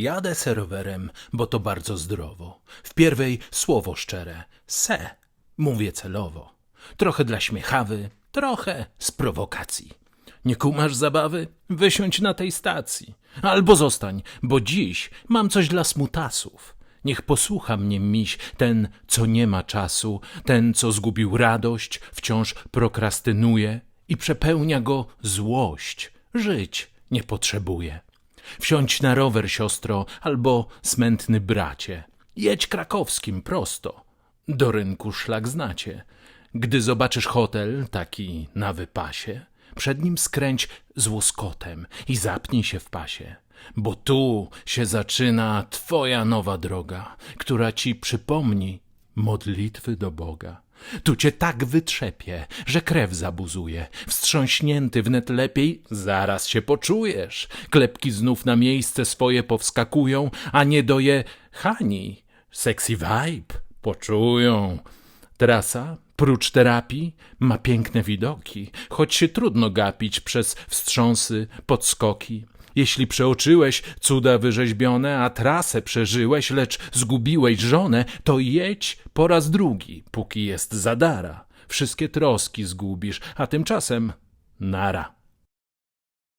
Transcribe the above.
Jadę se rowerem, bo to bardzo zdrowo. W pierwej słowo szczere, se, mówię celowo. Trochę dla śmiechawy, trochę z prowokacji. Nie kumasz zabawy? Wysiądź na tej stacji. Albo zostań, bo dziś mam coś dla smutasów. Niech posłucha mnie miś, ten, co nie ma czasu, ten, co zgubił radość, wciąż prokrastynuje i przepełnia go złość. Żyć nie potrzebuje. Wsiądź na rower, siostro, albo smętny bracie. Jedź krakowskim prosto. Do rynku szlak znacie. Gdy zobaczysz hotel taki na wypasie, przed nim skręć z łoskotem i zapnij się w pasie. Bo tu się zaczyna twoja nowa droga, która ci przypomni modlitwy do Boga. Tu cię tak wytrzepie, że krew zabuzuje. Wstrząśnięty wnet lepiej, zaraz się poczujesz. Klepki znów na miejsce swoje powskakują, a nie doje Hani. Sexy vibe poczują. Trasa, prócz terapii, ma piękne widoki, choć się trudno gapić przez wstrząsy, podskoki. Jeśli przeoczyłeś cuda wyrzeźbione, a trasę przeżyłeś, lecz zgubiłeś żonę, to jedź po raz drugi, póki jest zadara. Wszystkie troski zgubisz, a tymczasem nara.